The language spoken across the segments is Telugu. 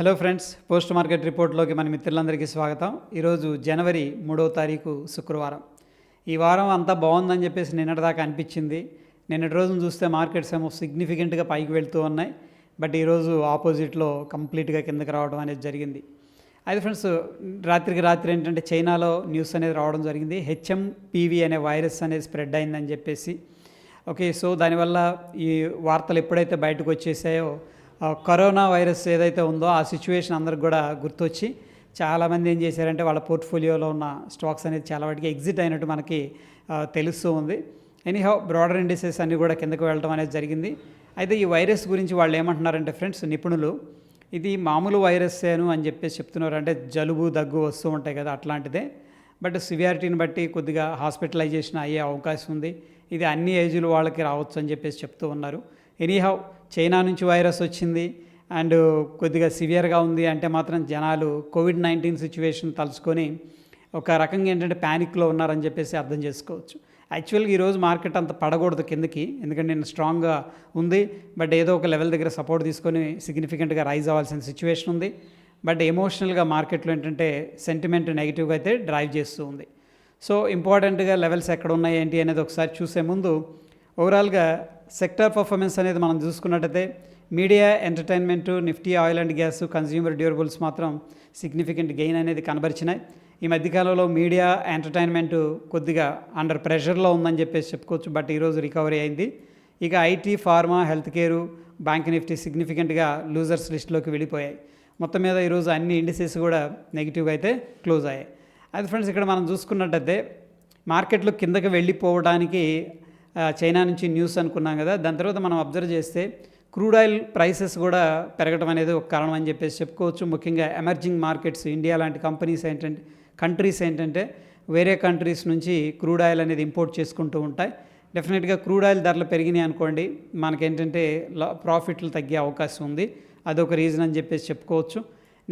హలో ఫ్రెండ్స్ పోస్ట్ మార్కెట్ రిపోర్ట్లోకి మన మిత్రులందరికీ స్వాగతం. ఈరోజు జనవరి మూడవ తారీఖు శుక్రవారం. ఈ వారం అంతా బాగుందని చెప్పేసి నిన్నటిదాకా అనిపించింది. నిన్నటి రోజున చూస్తే మార్కెట్స్ ఏమో సిగ్నిఫికెంట్గా పైకి వెళ్తూ ఉన్నాయి. బట్ ఈరోజు ఆపోజిట్లో కంప్లీట్గా కిందకి రావడం అనేది జరిగింది. అయితే ఫ్రెండ్స్ రాత్రికి రాత్రి ఏంటంటే చైనాలో న్యూస్ అనేది రావడం జరిగింది. హెచ్ఎంపీవీ అనే వైరస్ అనేది స్ప్రెడ్ అయిందని చెప్పేసి. ఓకే సో దానివల్ల ఈ వార్తలు ఎప్పుడైతే బయటకు వచ్చేసాయో కరోనా వైరస్ ఏదైతే ఉందో ఆ సిచ్యువేషన్ అందరికి కూడా గుర్తొచ్చి చాలామంది ఏం చేశారంటే వాళ్ళ పోర్ట్ఫోలియోలో ఉన్న స్టాక్స్ అనేది చాలా వాటికి ఎగ్జిట్ అయినట్టు మనకి తెలుస్తూ ఉంది. ఎనీహౌ బ్రాడర్ ఇండిసెస్ అన్నీ కూడా కిందకు వెళ్ళడం అనేది జరిగింది. అయితే ఈ వైరస్ గురించి వాళ్ళు ఏమంటున్నారంటే ఫ్రెండ్స్ నిపుణులు ఇది మామూలు వైరస్సేను అని చెప్పేసి చెప్తున్నారు. అంటే జలుబు దగ్గు వస్తూ ఉంటాయి కదా అట్లాంటిదే. బట్ సివియారిటీని బట్టి కొద్దిగా హాస్పిటలైజేషన్ అయ్యే అవకాశం ఉంది. ఇది అన్ని ఏజ్లు వాళ్ళకి రావచ్చు అని చెప్పేసి చెప్తూ ఉన్నారు. ఎనీహౌ చైనా నుంచి వైరస్ వచ్చింది అండ్ కొద్దిగా సివియర్గా ఉంది అంటే మాత్రం జనాలు కోవిడ్ నైన్టీన్ సిచ్యువేషన్ తలుచుకొని ఒక రకంగా ఏంటంటే ప్యానిక్లో ఉన్నారని చెప్పేసి అర్థం చేసుకోవచ్చు. యాక్చువల్గా ఈరోజు మార్కెట్ అంత పడకూడదు కిందకి ఎందుకంటే నేను స్ట్రాంగ్గా ఉంది. బట్ ఏదో ఒక లెవెల్ దగ్గర సపోర్ట్ తీసుకొని సిగ్నిఫికెంట్గా రైజ్ అవ్వాల్సిన సిచ్యువేషన్ ఉంది. బట్ ఎమోషనల్గా మార్కెట్లో ఏంటంటే సెంటిమెంట్ నెగిటివ్గా అయితే డ్రైవ్ చేస్తూ ఉంది. సో ఇంపార్టెంట్గా లెవెల్స్ ఎక్కడ ఉన్నాయి ఏంటి అనేది ఒకసారి చూసే ముందు ఓవరాల్గా సెక్టర్ పర్ఫార్మెన్స్ అనేది మనం చూసుకున్నట్టయితే media entertainment Nifty oil and gas consumer durables మాత్రం సిగ్నిఫికెంట్ గెయిన్ అనేది కనబరిచినాయి. ఈ మధ్యకాలంలో మీడియా ఎంటర్టైన్మెంట్ కొద్దిగా అండర్ ప్రెషర్లో ఉందని చెప్పేసి చెప్పుకోవచ్చు. బట్ ఈరోజు రికవరీ అయింది. ఇక IT pharma health care bank Nifty సిగ్నిఫికెంట్గా losers లిస్ట్లోకి వెళ్ళిపోయాయి. మొత్తం మీద ఈరోజు అన్ని ఇండిసెస్ కూడా నెగిటివ్గా అయితే క్లోజ్ అయ్యాయి. అయితే ఫ్రెండ్స్ ఇక్కడ మనం చూసుకున్నట్టయితే మార్కెట్లు కిందకి వెళ్ళిపోవడానికి చైనా నుంచి న్యూస్ అనుకున్నాం కదా దాని తర్వాత మనం అబ్జర్వ్ చేస్తే క్రూడ్ ఆయిల్ ప్రైసెస్ కూడా పెరగడం అనేది ఒక కారణం అని చెప్పేసి చెప్పుకోవచ్చు. ముఖ్యంగా ఎమర్జింగ్ మార్కెట్స్ ఇండియా లాంటి కంపెనీస్ ఏంటంటే కంట్రీస్ ఏంటంటే వేరే కంట్రీస్ నుంచి క్రూడ్ ఆయిల్ అనేది ఇంపోర్ట్ చేసుకుంటూ ఉంటాయి. డెఫినెట్గా క్రూడ్ ఆయిల్ ధరలు పెరిగినాయి అనుకోండి మనకేంటంటే ప్రాఫిట్లు తగ్గే అవకాశం ఉంది. అదొక రీజన్ అని చెప్పేసి చెప్పుకోవచ్చు.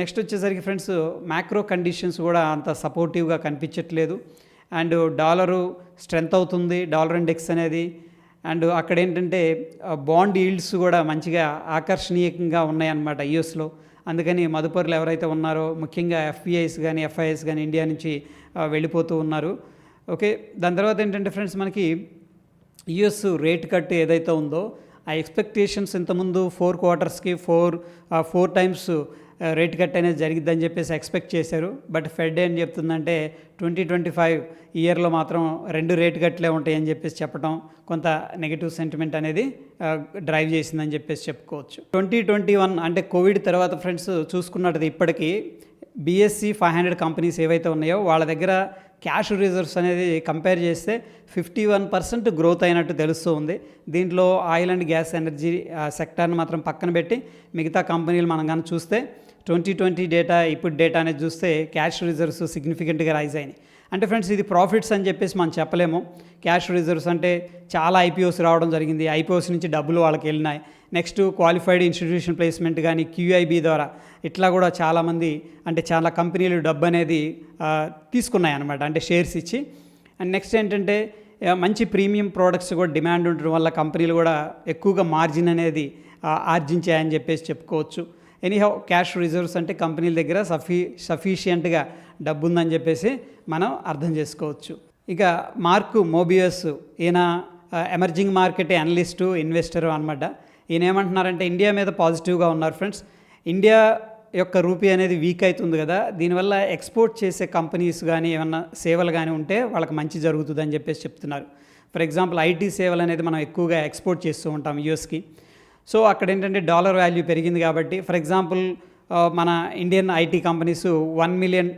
నెక్స్ట్ వచ్చేసరికి ఫ్రెండ్స్ మ్యాక్రో కండిషన్స్ కూడా అంత సపోర్టివ్గా కనిపించట్లేదు. అండ్ డాలరు స్ట్రెంత్ అవుతుంది డాలర్ ఇండెక్స్ అనేది. అండ్ అక్కడ ఏంటంటే బాండ్ ఈల్డ్స్ కూడా మంచిగా ఆకర్షణీయంగా ఉన్నాయన్నమాట యుఎస్లో. అందుకని మదుపరులు ఎవరైతే ఉన్నారో ముఖ్యంగా ఎఫ్పిఐస్ కానీ ఎఫ్ఐఎస్ కానీ ఇండియా నుంచి వెళ్ళిపోతూ ఉన్నారు. ఓకే దాని తర్వాత ఏంటంటే ఫ్రెండ్స్ మనకి యుఎస్ రేట్ కట్ ఏదైతే ఉందో ఆ ఎక్స్పెక్టేషన్స్ ఇంతకుముందు four క్వార్టర్స్కి four four times rate cut అనేది జరిగిద్దని చెప్పేసి ఎక్స్పెక్ట్ చేశారు. బట్ ఫెడ్ ఏం చెప్తుందంటే ట్వంటీ ట్వంటీ ఫైవ్ ఇయర్లో మాత్రం రెండు రేట్ కట్లే ఉంటాయని చెప్పేసి చెప్పడం కొంత నెగిటివ్ సెంటిమెంట్ అనేది డ్రైవ్ చేసిందని చెప్పేసి చెప్పుకోవచ్చు. ట్వంటీ ట్వంటీ వన్ అంటే కోవిడ్ తర్వాత ఫ్రెండ్స్ చూసుకున్నట్టు ఇప్పటికీ బీఎస్సీ ఫైవ్ హండ్రెడ్ కంపెనీస్ ఏవైతే ఉన్నాయో వాళ్ళ దగ్గర క్యాష్ రిజర్వ్స్ అనేది కంపేర్ చేస్తే ఫిఫ్టీ వన్ పర్సెంట్ గ్రోత్ అయినట్టు తెలుస్తూ ఉంది. దీంట్లో ఆయిల్ అండ్ గ్యాస్ ఎనర్జీ సెక్టార్ని మాత్రం పక్కన పెట్టి మిగతా కంపెనీలు మనం కానీ చూస్తే ట్వంటీ ట్వంటీ డేటా ఇప్పుడు డేటా అనేది చూస్తే క్యాష్ రిజర్వ్స్ సిగ్నిఫికెంట్గా రైజ్ అయినాయి. అంటే ఫ్రెండ్స్ ఇది ప్రాఫిట్స్ అని చెప్పేసి మనం చెప్పలేము. క్యాష్ రిజర్వ్స్ అంటే చాలా ఐపీఓస్ రావడం జరిగింది. ఐపీఓస్ నుంచి డబ్బులు వాళ్ళకి వెళ్ళినాయి. నెక్స్ట్ క్వాలిఫైడ్ ఇన్స్టిట్యూషన్ ప్లేస్మెంట్ కానీ క్యూఐబీ ద్వారా ఇట్లా కూడా చాలామంది అంటే చాలా కంపెనీలు డబ్బు అనేది తీసుకున్నాయి అనమాట అంటే షేర్స్ ఇచ్చి. అండ్ నెక్స్ట్ ఏంటంటే మంచి ప్రీమియం ప్రోడక్ట్స్ కూడా డిమాండ్ ఉండడం వల్ల కంపెనీలు కూడా ఎక్కువగా మార్జిన్ అనేది ఆర్జించాయని చెప్పేసి చెప్పుకోవచ్చు. ఎనీహౌ క్యాష్ రిజర్వ్స్ అంటే కంపెనీల దగ్గర సఫీ సఫీషియంట్గా డబ్బు ఉందని చెప్పేసి మనం అర్థం చేసుకోవచ్చు. ఇక మార్కు మోబియస్ ఈయన ఎమర్జింగ్ మార్కెట్ అనలిస్టు ఇన్వెస్టరు అనమాట ఈయన ఏమంటున్నారంటే ఇండియా మీద పాజిటివ్గా ఉన్నారు ఫ్రెండ్స్ ఇండియా యొక్క రూపీ అనేది వీక్ అవుతుంది కదా. దీనివల్ల ఎక్స్పోర్ట్ చేసే కంపెనీస్ కానీ ఏమన్నా సేవలు కానీ ఉంటే వాళ్ళకి మంచి జరుగుతుందని చెప్పేసి చెప్తున్నారు. ఫర్ ఎగ్జాంపుల్ ఐటీ సేవలు అనేది మనం ఎక్కువగా ఎక్స్పోర్ట్ చేస్తూ ఉంటాం యూఎస్కి. సో అక్కడ ఏంటంటే డాలర్ వాల్యూ పెరిగింది కాబట్టి ఫర్ ఎగ్జాంపుల్ మన Indian IT companies one million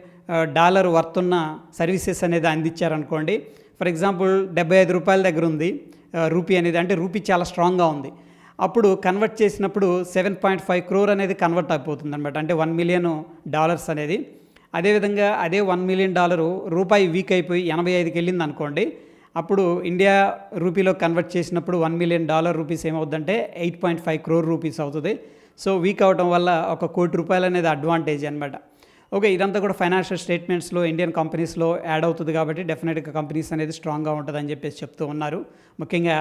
dollar worth ఉన్న సర్వీసెస్ అనేది అందించారనుకోండి. ఫర్ ఎగ్జాంపుల్ డెబ్బై ఐదు రూపాయల దగ్గర ఉంది రూపీ అనేది అంటే రూపీ చాలా స్ట్రాంగ్గా ఉంది. అప్పుడు కన్వర్ట్ చేసినప్పుడు సెవెన్ పాయింట్ ఫైవ్ క్రోర్ అనేది కన్వర్ట్ అయిపోతుంది అనమాట అంటే వన్ మిలియన్ డాలర్స్ అనేది. అదేవిధంగా అదే వన్ మిలియన్ డాలరు రూపాయి వీక్ అయిపోయి ఎనభై ఐదుకి వెళ్ళింది అనుకోండి అప్పుడు ఇండియా రూపీలో కన్వర్ట్ చేసినప్పుడు వన్ మిలియన్ డాలర్ రూపీస్ ఏమవుతుందంటే eight point five crore rupees అవుతుంది. సో వీక్ అవడం వల్ల ఒక కోటి రూపాయలు అనేది అడ్వాంటేజ్ అనమాట ఓకే ఇదంతా కూడా ఫైనాన్షియల్ స్టేట్మెంట్స్లో ఇండియన్ కంపెనీస్లో యాడ్ అవుతుంది కాబట్టి డెఫినెట్గా కంపెనీస్ అనేది స్ట్రాంగ్గా ఉంటుందని చెప్పేసి చెప్తూ ఉన్నారు. ముఖ్యంగా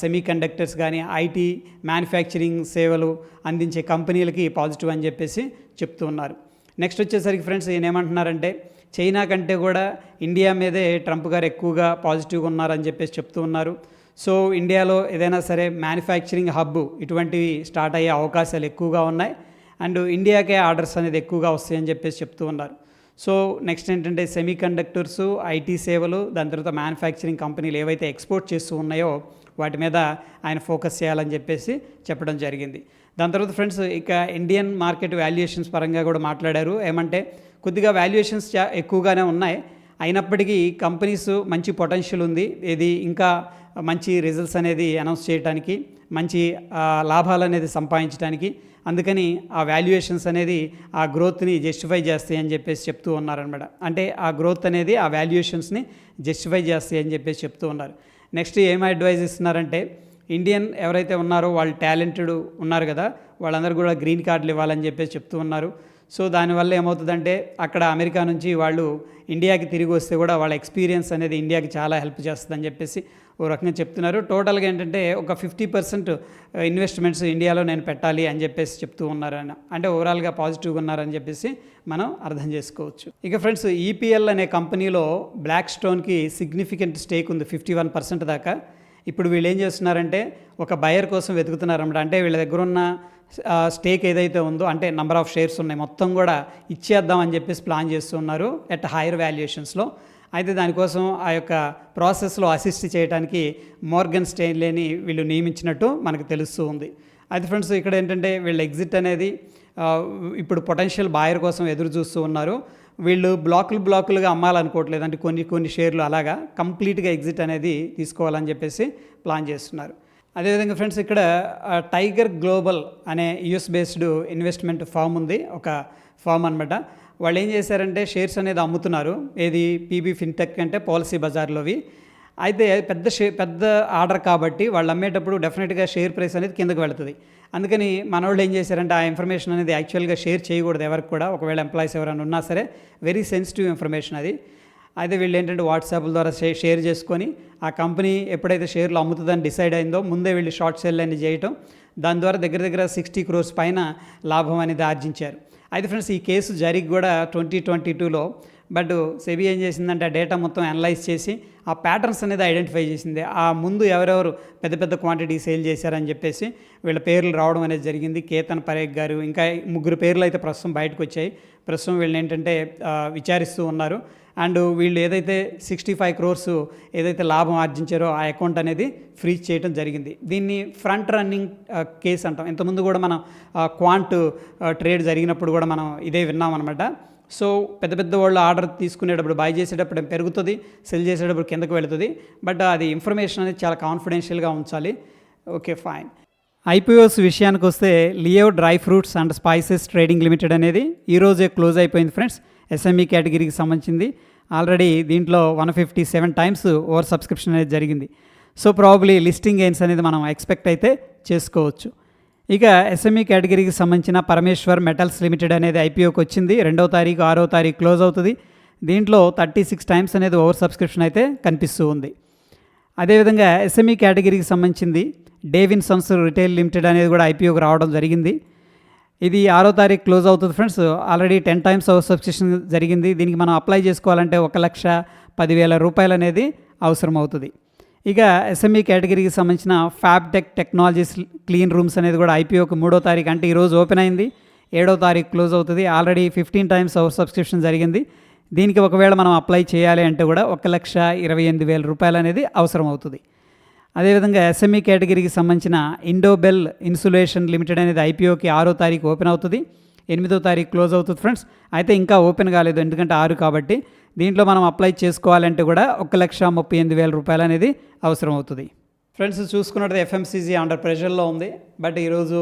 సెమీ కండక్టర్స్ కానీ ఐటీ మ్యానుఫ్యాక్చరింగ్ సేవలు అందించే కంపెనీలకి పాజిటివ్ అని చెప్పేసి చెప్తూ ఉన్నారు. నెక్స్ట్ వచ్చేసరికి ఫ్రెండ్స్ ఈయన ఏమంటున్నారంటే చైనా కంటే కూడా ఇండియా మీదే ట్రంప్ గారు ఎక్కువగా పాజిటివ్గా ఉన్నారని చెప్పేసి చెప్తూ ఉన్నారు. సో ఇండియాలో ఏదైనా సరే మ్యానుఫ్యాక్చరింగ్ హబ్ ఇటువంటివి స్టార్ట్ అయ్యే అవకాశాలు ఎక్కువగా ఉన్నాయి. అండ్ ఇండియాకే ఆర్డర్స్ అనేది ఎక్కువగా వస్తాయని చెప్పేసి చెప్తూ ఉన్నారు. సో నెక్స్ట్ ఏంటంటే సెమీ కండక్టర్స్ ఐటీ సేవలు దాని తర్వాత మ్యానుఫ్యాక్చరింగ్ కంపెనీలు ఏవైతే ఎక్స్పోర్ట్ చేస్తూ ఉన్నాయో వాటి మీద ఆయన ఫోకస్ చేయాలని చెప్పేసి చెప్పడం జరిగింది. దాని తర్వాత ఫ్రెండ్స్ ఇక ఇండియన్ మార్కెట్ వాల్యుయేషన్స్ పరంగా కూడా మాట్లాడారు. ఏమంటే కొద్దిగా వాల్యుయేషన్స్ చా ఎక్కువగానే ఉన్నాయి. అయినప్పటికీ కంపెనీస్ మంచి పొటెన్షియల్ ఉంది. ఇది ఇంకా మంచి రిజల్ట్స్ అనేది అనౌన్స్ చేయడానికి మంచి లాభాలు అనేది సంపాదించడానికి అందుకని ఆ వాల్యుయేషన్స్ అనేది ఆ గ్రోత్ని జస్టిఫై చేస్తాయి అని చెప్పేసి చెప్తూ ఉన్నారనమాట అంటే ఆ గ్రోత్ అనేది ఆ వాల్యుయేషన్స్ని జస్టిఫై చేస్తాయి అని చెప్పేసి చెప్తూ ఉన్నారు. నెక్స్ట్ ఏం అడ్వైజ్ ఇస్తున్నారంటే ఇండియన్ ఎవరైతే ఉన్నారో వాళ్ళు టాలెంటెడ్ ఉన్నారు కదా వాళ్ళందరూ కూడా గ్రీన్ కార్డులు ఇవ్వాలని చెప్పేసి చెప్తూ ఉన్నారు. సో దానివల్ల ఏమవుతుందంటే అక్కడ అమెరికా నుంచి వాళ్ళు ఇండియాకి తిరిగి వస్తే కూడా వాళ్ళ ఎక్స్పీరియన్స్ అనేది ఇండియాకి చాలా హెల్ప్ చేస్తుందని చెప్పేసి ఓ రకంగా చెప్తున్నారు. టోటల్గా ఏంటంటే ఒక ఫిఫ్టీ పర్సెంట్ ఇన్వెస్ట్మెంట్స్ ఇండియాలో నేను పెట్టాలి అని చెప్పేసి చెప్తూ ఉన్నారు అంటే ఓవరాల్గా పాజిటివ్గా ఉన్నారని చెప్పేసి మనం అర్థం చేసుకోవచ్చు. ఇక ఫ్రెండ్స్ ఈపీఎల్ అనే కంపెనీలో బ్లాక్ స్టోన్కి సిగ్నిఫికెంట్ స్టేక్ ఉంది ఫిఫ్టీ వన్ పర్సెంట్ దాకా. ఇప్పుడు వీళ్ళు ఏం చేస్తున్నారంటే ఒక బయర్ కోసం వెతుకుతున్నారన్నమాట. అంటే వీళ్ళ దగ్గర ఉన్న స్టేక్ ఏదైతే ఉందో అంటే నెంబర్ ఆఫ్ షేర్స్ ఉన్నాయి మొత్తం కూడా ఇచ్చేద్దామని చెప్పేసి ప్లాన్ చేస్తున్నారు ఎట్ హైయర్ వాల్యుయేషన్స్లో అయితే దానికోసం ఆ యొక్క ప్రాసెస్లో అసిస్ట్ చేయడానికి మోర్గన్ స్టేన్లేని వీళ్ళు నియమించినట్టు మనకు తెలుస్తూ ఉంది. అయితే ఫ్రెండ్స్ ఇక్కడ ఏంటంటే వీళ్ళ ఎగ్జిట్ అనేది ఇప్పుడు పొటెన్షియల్ బాయర్ కోసం ఎదురు చూస్తూ ఉన్నారు. వీళ్ళు బ్లాకులు బ్లాకులుగా అమ్మాలనుకోవట్లేదు. అంటే కొన్ని కొన్ని షేర్లు అలాగా కంప్లీట్గా ఎగ్జిట్ అనేది తీసుకోవాలని చెప్పేసి ప్లాన్ చేస్తున్నారు. అదేవిధంగా ఫ్రెండ్స్ ఇక్కడ టైగర్ గ్లోబల్ అనే యుఎస్ బేస్డ్ ఇన్వెస్ట్మెంట్ ఫామ్ ఉంది ఒక ఫామ్ అనమాట వాళ్ళు ఏం చేశారంటే షేర్స్ అనేది అమ్ముతున్నారు. ఏది పీబీ ఫిన్టెక్ అంటే పాలసీ బజార్లోవి. అయితే పెద్ద షే పెద్ద ఆర్డర్ కాబట్టి వాళ్ళు అమ్మేటప్పుడు డెఫినెట్గా షేర్ ప్రైస్ అనేది కిందకు వెళుతుంది. అందుకని మనవాళ్ళు ఏం చేశారంటే ఆ ఇన్ఫర్మేషన్ అనేది యాక్చువల్గా షేర్ చేయకూడదు ఎవరికి కూడా. ఒకవేళ ఎంప్లాయీస్ ఎవరైనా ఉన్నా సరే వెరీ సెన్సిటివ్ ఇన్ఫర్మేషన్ అది. అయితే వీళ్ళు ఏంటంటే వాట్సాప్ ద్వారా షే- షేర్ చేసుకొని ఆ కంపెనీ ఎప్పుడైతే షేర్లు అమ్ముతుందని డిసైడ్ అయిందో ముందే వీళ్ళు షార్ట్ సెల్ అని చేయటం. దాని ద్వారా దగ్గర దగ్గర సిక్స్టీ క్రోర్స్ పైన లాభం అనేది ఆర్జించారు. అయితే ఫ్రెండ్స్ ఈ కేసు జరిగి కూడా ట్వంటీ ట్వంటీ టూలో బట్ సెబీ ఏం చేసిందంటే ఆ డేటా మొత్తం అనలైజ్ చేసి ఆ ప్యాటర్న్స్ అనేది ఐడెంటిఫై చేసింది. ఆ ముందు ఎవరెవరు పెద్ద పెద్ద క్వాంటిటీ సేల్ చేశారని చెప్పేసి వీళ్ళ పేర్లు రావడం అనేది జరిగింది. కేతన్ పరేఖ్ గారు ఇంకా ముగ్గురు పేర్లు అయితే ప్రస్తుతం బయటకు వచ్చాయి. ప్రస్తుతం వీళ్ళని ఏంటంటే విచారిస్తూ ఉన్నారు. అండ్ వీళ్ళు ఏదైతే సిక్స్టీ ఫైవ్ క్రోర్స్ ఏదైతే లాభం ఆర్జించారో ఆ అకౌంట్ అనేది ఫ్రీజ్ చేయడం జరిగింది. దీన్ని ఫ్రంట్ రన్నింగ్ కేసు అంటాం. ఇంతకుముందు కూడా మనం క్వాంట్ ట్రేడ్ జరిగినప్పుడు కూడా మనం ఇదే విన్నాం అనమాట సో పెద్ద పెద్ద వాళ్ళు ఆర్డర్ తీసుకునేటప్పుడు బై చేసేటప్పుడు పెరుగుతుంది సెల్ చేసేటప్పుడు కిందకు వెళుతుంది. బట్ uh, అది ఇన్ఫర్మేషన్ అనేది చాలా కాన్ఫిడెన్షియల్గా ఉంచాలి. ఓకే ఫైన్ ఐపీఓస్ విషయానికి వస్తే Leo dry fruits and spices trading limited అనేది ఈరోజే క్లోజ్ అయిపోయింది ఫ్రెండ్స్ ఎస్ఎంఈ కేటగిరీకి సంబంధించింది. ఆల్రెడీ దీంట్లో one fifty seven times over subscription అనేది జరిగింది. సో ప్రాబబ్లీ లిస్టింగ్ గెయిన్స్ అనేది మనం ఎక్స్పెక్ట్ అయితే చేసుకోవచ్చు. ఇక ఎస్ఎంఈ కేటగిరీకి సంబంధించిన పరమేశ్వర్ మెటల్స్ లిమిటెడ్ అనేది ఐపీఓకి వచ్చింది. రెండవ తారీఖు ఆరో తారీఖు క్లోజ్ అవుతుంది. దీంట్లో థర్టీ సిక్స్ టైమ్స్ అనేది ఓవర్ సబ్స్క్రిప్షన్ అయితే కనిపిస్తూ ఉంది. అదేవిధంగా ఎస్ఎంఈ కేటగిరీకి సంబంధించింది డేవిన్ సన్స్ రిటైల్ లిమిటెడ్ అనేది కూడా ఐపీఓకి రావడం జరిగింది. ఇది ఆరో తారీఖు క్లోజ్ అవుతుంది friends. Already ten times over subscription జరిగింది. దీనికి మనం అప్లై చేసుకోవాలంటే ఒక లక్ష పదివేల రూపాయలు అనేది అవసరం అవుతుంది ఇక ఎస్ఎంఈ కేటగిరీకి సంబంధించిన ఫ్యాబ్టెక్ టెక్నాలజీస్ క్లీన్ రూమ్స్ అనేది కూడా ఐపీఓకి మూడో తారీఖు అంటే ఈరోజు ఓపెన్ అయింది. ఏడో తారీఖు క్లోజ్ అవుతుంది. Already fifteen times over subscription జరిగింది. దీనికి ఒకవేళ మనం అప్లై చేయాలి అంటే కూడా ఒక లక్ష ఇరవై ఎనిమిది వేల రూపాయలు అనేది అవసరం అవుతుంది. అదేవిధంగా ఎస్ఎంఈ కేటగిరీకి సంబంధించిన ఇండోబెల్ ఇన్సులేషన్ లిమిటెడ్ అనేది ఐపీఓకి ఆరో తారీఖు ఓపెన్ అవుతుంది. ఎనిమిదో తారీఖు క్లోజ్ అవుతుంది ఫ్రెండ్స్ అయితే ఇంకా ఓపెన్ కాలేదు ఎందుకంటే ఆరు కాబట్టి. దీంట్లో మనం అప్లై చేసుకోవాలంటే కూడా ఒక లక్ష ముప్పై ఎనిమిది వేల రూపాయలు అనేది అవసరం అవుతుంది ఫ్రెండ్స్ చూసుకున్నట్టు ఎఫ్ఎంసీజీ అండర్ ప్రెషర్లో ఉంది. బట్ ఈరోజు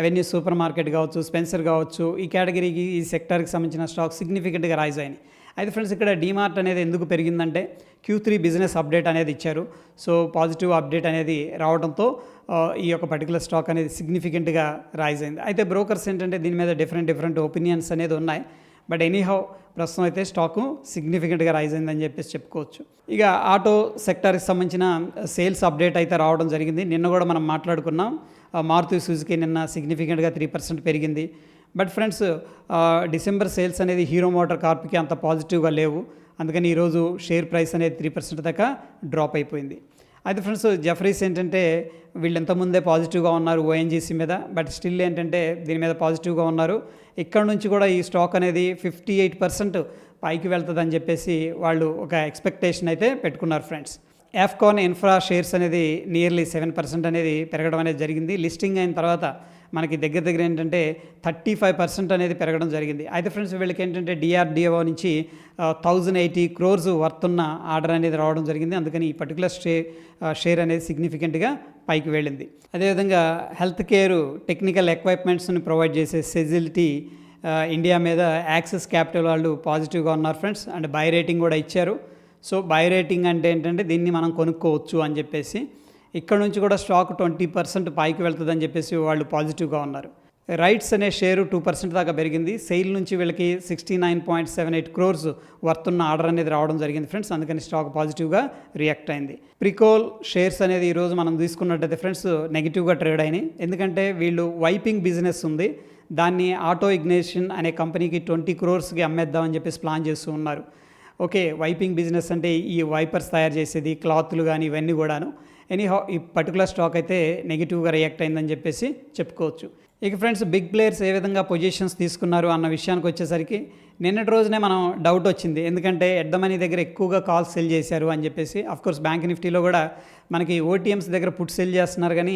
అవెన్యూ సూపర్ మార్కెట్ కావచ్చు స్పెన్సర్ కావచ్చు ఈ కేటగిరీకి ఈ సెక్టర్కి సంబంధించిన స్టాక్ సిగ్నిఫికెంట్గా రైజ్ అయినాయి. అయితే ఫ్రెండ్స్ ఇక్కడ డీమార్ట్ అనేది ఎందుకు పెరిగిందంటే క్యూ త్రీ బిజినెస్ అప్డేట్ అనేది ఇచ్చారు. సో పాజిటివ్ అప్డేట్ అనేది రావడంతో ఈ యొక్క పర్టికులర్ స్టాక్ అనేది సిగ్నిఫికెంట్గా రైజ్ అయింది. అయితే బ్రోకర్స్ ఏంటంటే దీని మీద డిఫరెంట్ డిఫరెంట్ ఒపీనియన్స్ అనేది ఉన్నాయి. బట్ ఎనీహౌ ప్రస్తుతం అయితే స్టాకు సిగ్నిఫికెంట్గా రైజ్ అయిందని చెప్పేసి చెప్పుకోవచ్చు. ఇక ఆటో సెక్టార్కి సంబంధించిన సేల్స్ అప్డేట్ అయితే రావడం జరిగింది. నిన్న కూడా మనం మాట్లాడుకున్నాం. మారుతి సుజుకి నిన్న సిగ్నిఫికెంట్గా త్రీ పర్సెంట్ పెరిగింది. బట్ ఫ్రెండ్స్ డిసెంబర్ సేల్స్ అనేది హీరో మోటార్ కార్ప్కి అంత పాజిటివ్గా లేవు. అందుకని ఈరోజు షేర్ ప్రైస్ అనేది త్రీ పర్సెంట్ దాకా డ్రాప్ అయిపోయింది. అయితే ఫ్రెండ్స్ జఫరీస్ ఏంటంటే వీళ్ళు ఎంతముందే పాజిటివ్గా ఉన్నారు ఓఎన్జీసీ మీద. బట్ స్టిల్ ఏంటంటే దీని మీద పాజిటివ్గా ఉన్నారు. ఇక్కడ నుంచి కూడా ఈ స్టాక్ అనేది ఫిఫ్టీ ఎయిట్ పర్సెంట్ పైకి వెళ్తుందని చెప్పేసి వాళ్ళు ఒక ఎక్స్పెక్టేషన్ అయితే పెట్టుకున్నారు ఫ్రెండ్స్ ఎఫ్కాన్ ఇన్ఫ్రా షేర్స్ అనేది నియర్లీ సెవెన్ పర్సెంట్ అనేది పెరగడం అనేది జరిగింది. లిస్టింగ్ అయిన తర్వాత మనకి దగ్గర దగ్గర ఏంటంటే థర్టీ ఫైవ్ పర్సెంట్ అనేది పెరగడం జరిగింది. అయితే ఫ్రెండ్స్ వీళ్ళకి ఏంటంటే డిఆర్డిఓ నుంచి థౌజండ్ ఎయిటీ క్రోర్స్ వర్త్ ఉన్న ఆర్డర్ అనేది రావడం జరిగింది. అందుకని ఈ పర్టికులర్ షే షేర్ అనేది సిగ్నిఫికెంట్గా పైకి వెళ్ళింది. అదేవిధంగా హెల్త్ కేర్ టెక్నికల్ ఎక్విప్మెంట్స్ని ప్రొవైడ్ చేసే ఫెసిలిటీ ఇండియా మీద యాక్సెస్ క్యాపిటల్ వాళ్ళు పాజిటివ్గా ఉన్నారు ఫ్రెండ్స్. అండ్ బై రేటింగ్ కూడా ఇచ్చారు. సో బై రేటింగ్ అంటే ఏంటంటే దీన్ని మనం కొనుక్కోవచ్చు అని చెప్పేసి ఇక్కడ నుంచి కూడా స్టాక్ ట్వంటీ పర్సెంట్ పైకి వెళ్తుందని చెప్పేసి వాళ్ళు పాజిటివ్గా ఉన్నారు. రైట్స్ అనే షేరు టూ పర్సెంట్ దాకా పెరిగింది. సెయిల్ నుంచి వీళ్ళకి sixty nine point seven eight crores వర్తున్న order అనేది రావడం జరిగింది ఫ్రెండ్స్. అందుకని స్టాక్ పాజిటివ్గా రియాక్ట్ అయింది. ప్రికోల్ షేర్స్ అనేది ఈరోజు మనం తీసుకున్నట్టయితే ఫ్రెండ్స్ నెగిటివ్గా ట్రేడ్ అయినాయి. ఎందుకంటే వీళ్ళు వైపింగ్ బిజినెస్ ఉంది. దాన్ని ఆటో ఇగ్నేషన్ అనే కంపెనీకి ట్వంటీ క్రోర్స్కి అమ్మేద్దామని చెప్పేసి ప్లాన్ చేస్తూ ఉన్నారు. ఓకే వైపింగ్ బిజినెస్ అంటే ఈ వైపర్స్ తయారు చేసేది క్లాత్లు కానీ ఇవన్నీ కూడాను. ఎనీహౌ ఈ పర్టికులర్ స్టాక్ అయితే నెగిటివ్గా రియాక్ట్ అయిందని చెప్పేసి చెప్పుకోవచ్చు. ఇక ఫ్రెండ్స్ బిగ్ ప్లేయర్స్ ఏ విధంగా పొజిషన్స్ తీసుకున్నారు అన్న విషయానికి వచ్చేసరికి నిన్నటి రోజునే మనం డౌట్ వచ్చింది. ఎందుకంటే ఎట్ ద మనీ దగ్గర ఎక్కువగా కాల్స్ సెల్ చేశారు అని చెప్పేసి కోర్స్ బ్యాంక్ నిఫ్టీలో కూడా మనకి ఓటీఎంస్ దగ్గర పుట్ సెల్ చేస్తున్నారు కానీ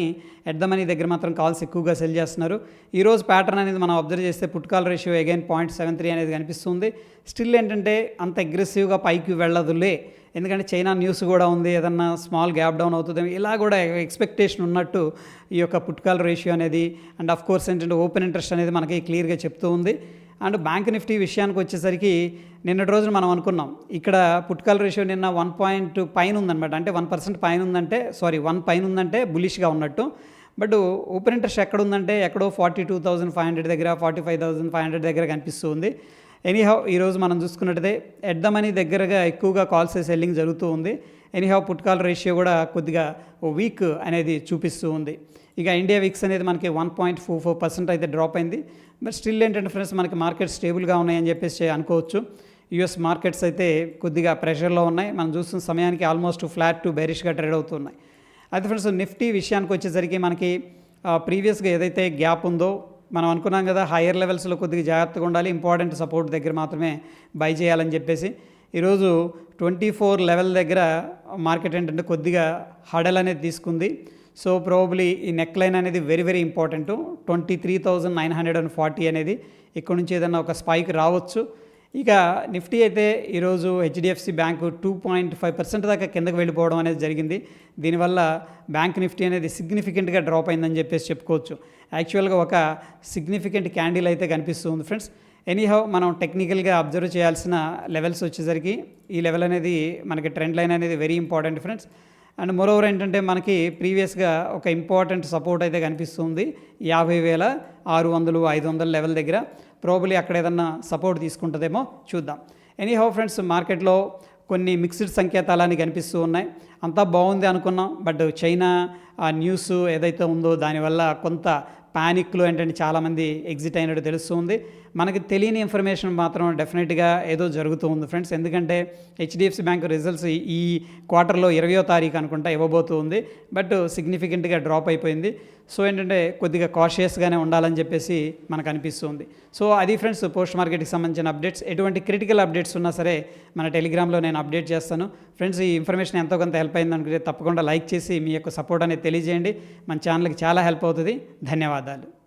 ఎట్ ద మనీ దగ్గర మాత్రం కాల్స్ ఎక్కువగా సెల్ చేస్తున్నారు. ఈరోజు ప్యాటర్న్ అనేది మనం అబ్జర్వ్ చేస్తే put call ratio again point seven three అనేది కనిపిస్తుంది. స్టిల్ ఏంటంటే అంత అగ్రెసివ్గా పైకి వెళ్ళదులే. ఎందుకంటే చైనా న్యూస్ కూడా ఉంది ఏదన్నా స్మాల్ గ్యాప్ డౌన్ అవుతుంది ఇలా కూడా ఎక్స్పెక్టేషన్ ఉన్నట్టు ఈ యొక్క పుట్కాల్ రేషియో అనేది అండ్ ఆఫ్ కోర్స్ ఏంటంటే ఓపెన్ ఇంట్రెస్ట్ అనేది మనకి క్లియర్గా చెప్తూ ఉంది. అండ్ బ్యాంక్ నిఫ్టీ విషయానికి వచ్చేసరికి నిన్నటి రోజున మనం అనుకున్నాం. ఇక్కడ పుట్కాల్ రేషియో నిన్న వన్ పాయింట్ పైన ఉందన్నమాట. అంటే వన్ పర్సెంట్ పైన ఉందంటే సారీ వన్ పైన ఉందంటే బులిష్గా ఉన్నట్టు. బట్ ఓపెన్ ఇంట్రెస్ట్ ఎక్కడ ఉందంటే ఎక్కడో forty two thousand five hundred దగ్గర forty five thousand five hundred దగ్గర కనిపిస్తుంది ఎనీహౌ ఈరోజు మనం చూసుకున్నట్టయితే ఎట్ ద మనీ దగ్గరగా ఎక్కువగా కాల్స్ సెల్లింగ్ జరుగుతూ ఉంది. ఎనీహౌ పుట్కాల్ రేషియో కూడా కొద్దిగా వీక్ అనేది చూపిస్తూ ఉంది. ఇక ఇండియా వీక్స్ అనేది మనకి one point four four percent అయితే డ్రాప్ అయింది. బట్ స్టిల్ ఏంటంటే ఫ్రెండ్స్ మనకి మార్కెట్ స్టేబుల్గా ఉన్నాయని చెప్పేసి అనుకోవచ్చు. యుఎస్ మార్కెట్స్ అయితే కొద్దిగా ప్రెషర్లో ఉన్నాయి. మనం చూస్తున్న సమయానికి ఆల్మోస్ట్ ఫ్లాట్ టు బెరిష్గా ట్రేడ్ అవుతున్నాయి. అయితే ఫ్రెండ్స్ నిఫ్టీ విషయానికి వచ్చేసరికి మనకి ప్రీవియస్గా ఏదైతే గ్యాప్ ఉందో మనం అనుకున్నాం కదా హయ్యర్ లెవెల్స్లో కొద్దిగా జాగ్రత్తగా ఉండాలి ఇంపార్టెంట్ సపోర్ట్ దగ్గర మాత్రమే బై చేయాలని చెప్పేసి. ఈరోజు ట్వంటీ ఫోర్ లెవెల్ దగ్గర మార్కెట్ ఏంటంటే కొద్దిగా హడల్ అనేది తీసుకుంది. సో ప్రాబబ్లీ ఈ నెక్ లైన్ అనేది very very important twenty three thousand nine hundred and forty అనేది ఇక్కడ నుంచి ఏదైనా ఒక స్పైక్ రావచ్చు. ఇక నిఫ్టీ అయితే ఈరోజు HDFC bank two point five percent దాకా కిందకు వెళ్ళిపోవడం అనేది జరిగింది. దీనివల్ల బ్యాంక్ నిఫ్టీ అనేది సిగ్నిఫికెంట్గా డ్రాప్ అయిందని చెప్పేసి చెప్పుకోవచ్చు. యాక్చువల్గా ఒక సిగ్నిఫికెంట్ క్యాండిల్ అయితే కనిపిస్తుంది ఫ్రెండ్స్ ఎనీహౌ మనం టెక్నికల్గా అబ్జర్వ్ చేయాల్సిన లెవెల్స్ వచ్చేసరికి ఈ లెవెల్ అనేది మనకి ట్రెండ్ లైన్ అనేది very important friends and moreover ఏంటంటే మనకి ప్రీవియస్గా ఒక ఇంపార్టెంట్ సపోర్ట్ అయితే కనిపిస్తుంది. యాభై వేల ఆరు వందలు ఐదు వందల లెవెల్ దగ్గర. ప్రాబులీ అక్కడ ఏదన్నా సపోర్ట్ తీసుకుంటుందేమో చూద్దాం. ఎనీహౌ ఫ్రెండ్స్ మార్కెట్లో కొన్ని మిక్స్డ్ సంకేతాలని కనిపిస్తూ ఉన్నాయి. అంతా బాగుంది అనుకున్నాం బట్ చైనా ఆ న్యూస్ ఏదైతే ఉందో దానివల్ల కొంత ప్యానిక్లో ఏంటంటే చాలామంది ఎగ్జిట్ అయినట్టు తెలుస్తుంది. మనకి తెలియని ఇన్ఫర్మేషన్ మాత్రం డెఫినెట్గా ఏదో జరుగుతూ ఉంది ఫ్రెండ్స్ ఎందుకంటే హెచ్డిఎఫ్సి బ్యాంక్ రిజల్ట్స్ ఈ క్వార్టర్లో ఇరవయో తారీఖు అనుకుంటా ఇవ్వబోతూ ఉంది. బట్ సిగ్నిఫికెంట్గా డ్రాప్ అయిపోయింది. సో ఏంటంటే కొద్దిగా కాషియస్గానే ఉండాలని చెప్పేసి మనకు అనిపిస్తుంది. సో అది ఫ్రెండ్స్ పోస్ట్ మార్కెట్కి సంబంధించిన అప్డేట్స్ ఎటువంటి క్రిటికల్ అప్డేట్స్ ఉన్నా సరే మన టెలిగ్రామ్లో నేను అప్డేట్ చేస్తాను. ఫ్రెండ్స్ ఈ ఇన్ఫర్మేషన్ ఎంతో కొంత హెల్ప్ అయింది అనుకుంటే తప్పకుండా లైక్ చేసి మీ యొక్క సపోర్ట్ అనేది తెలియజేయండి. మన ఛానల్కి చాలా హెల్ప్ అవుతుంది. ధన్యవాదాలు.